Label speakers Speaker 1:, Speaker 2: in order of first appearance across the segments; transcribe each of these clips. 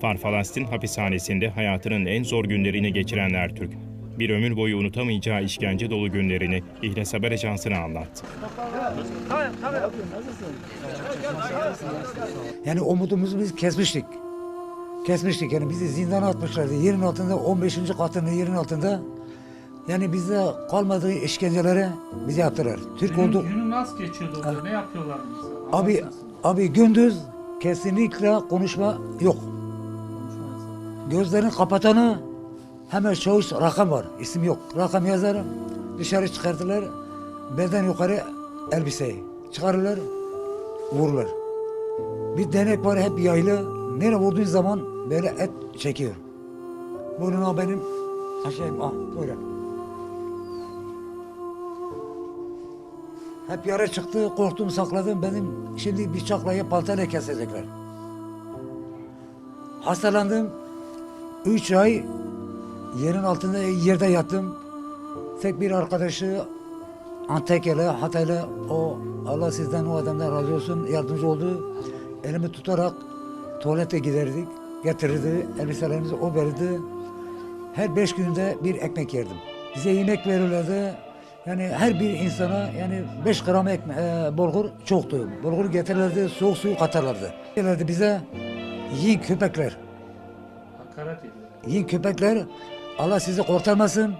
Speaker 1: Farfalastin hapishanesinde hayatının en zor günlerini geçiren Ertürk, bir ömür boyu unutamayacağı işkence dolu günlerini İhlas Haber Ajansı'na anlattı.
Speaker 2: Yani umudumuzu biz kesmiştik. Kesmiştik yani bizi zindana atmışlardı. Yerin altında 15. katının yerin altında. Yani bizde kalmadığı işkencelere bizi yaptılar. Türk
Speaker 3: Günün,
Speaker 2: oldu.
Speaker 3: günü nasıl geçiyordu orada? Ne yapıyorlardı mesela?
Speaker 2: Abi abi gündüz kesinlikle konuşma yok. Gözlerini kapatanı hemen çavuş rakam var. isim yok. Rakam yazar. Dışarı çıkartırlar. Beden yukarı elbiseyi. Çıkarırlar. Vururlar. Bir denek var hep yaylı. Nereye vurduğun zaman böyle et çekiyor. Burnuna benim aşağıya ah böyle. Hep yara çıktı, korktum, sakladım. Benim şimdi bıçakla baltayla kesecekler. Hastalandım. Üç ay yerin altında yerde yattım. Tek bir arkadaşı Antakya'lı, Hataylı o Allah sizden o adamdan razı olsun yardımcı oldu. Elimi tutarak tuvalete giderdik. Getirirdi, elbiselerimizi o verirdi. Her beş günde bir ekmek yerdim. Bize yemek verirlerdi. Yani her bir insana yani beş gram ekme, e, bulgur çoktu. Bulgur getirirlerdi, soğuk suyu katarlardı. Derlerdi bize yiyin köpekler.
Speaker 3: Hakaret.
Speaker 2: Yiyin köpekler. Allah sizi kurtarmasın.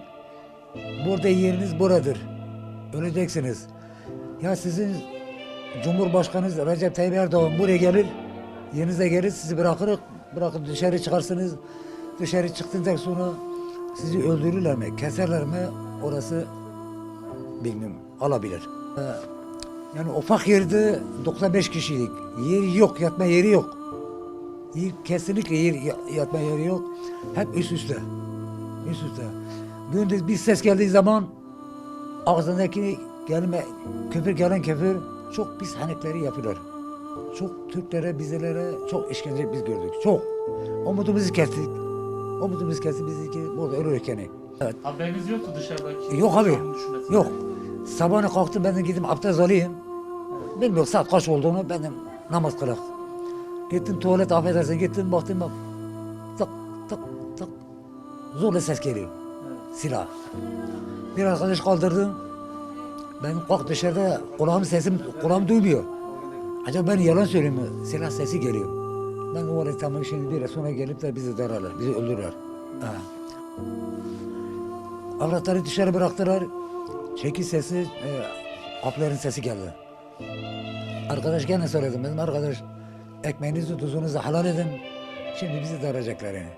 Speaker 2: Burada yeriniz buradır. Öleceksiniz. Ya sizin Cumhurbaşkanınız Recep Tayyip Erdoğan buraya gelir. Yerinize gelir sizi bırakır. Bırakıp dışarı çıkarsınız. Dışarı çıktığından sonra sizi öldürürler mi? Keserler mi? Orası bilmiyorum. Alabilir. Ee, Yani ufak yerde 95 kişiydik. Yeri yok, yatma yeri yok. Yer, kesinlikle yer, ya- yatma yeri yok. Hep üst üste. Üst üste. Gündüz bir ses geldiği zaman ağzındaki gelme, küfür gelen küfür çok pis hanekleri yapıyorlar. Çok Türklere, bizlere çok işkence biz gördük. Çok. Umudumuzu kestik. Umudumuzu kestik biz ki burada ölürken. Evet.
Speaker 3: Haberiniz yoktu dışarıdaki.
Speaker 2: Yok abi. Yok. Sabahına kalktım ben de gittim abdest alayım. Bilmiyorum saat kaç olduğunu ben de namaz kılak. Gittim tuvalet affedersin gittim baktım bak. Tık tık tık. Zorla ses geliyor. Silah. Bir arkadaş kaldırdım. Ben kalk dışarıda kulağım sesim kulağım duymuyor. Acaba ben yalan söylüyorum mu? Silah sesi geliyor. Ben o tamam şimdi ay sonra gelip de bizi dararlar, bizi öldürürler. Ha. Avratları dışarı bıraktılar. Çeki sesi, e, kapıların sesi geldi. Arkadaş gene söyledim. Dedim arkadaş ekmeğinizi tuzunuzu halal edin. Şimdi bizi daracaklar yani.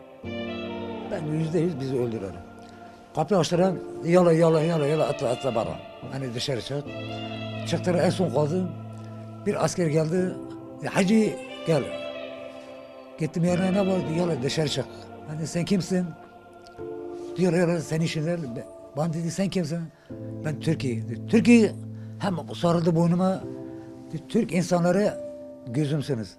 Speaker 2: Ben yüzde yüz bizi öldürür. Kapı açtılar. Yala yala yala yala atla atla bana. Hani dışarı çık. Çıktılar en son kaldım. Bir asker geldi. Hacı gel. Gittim yerine ne var? Yala dışarı çık. Hani sen kimsin? Diyor ya sen işinler. Bana dedi sen kimsin? Ben Türkiye. Türkiye hem sarıldı boynuma. Türk insanları gözümsünüz.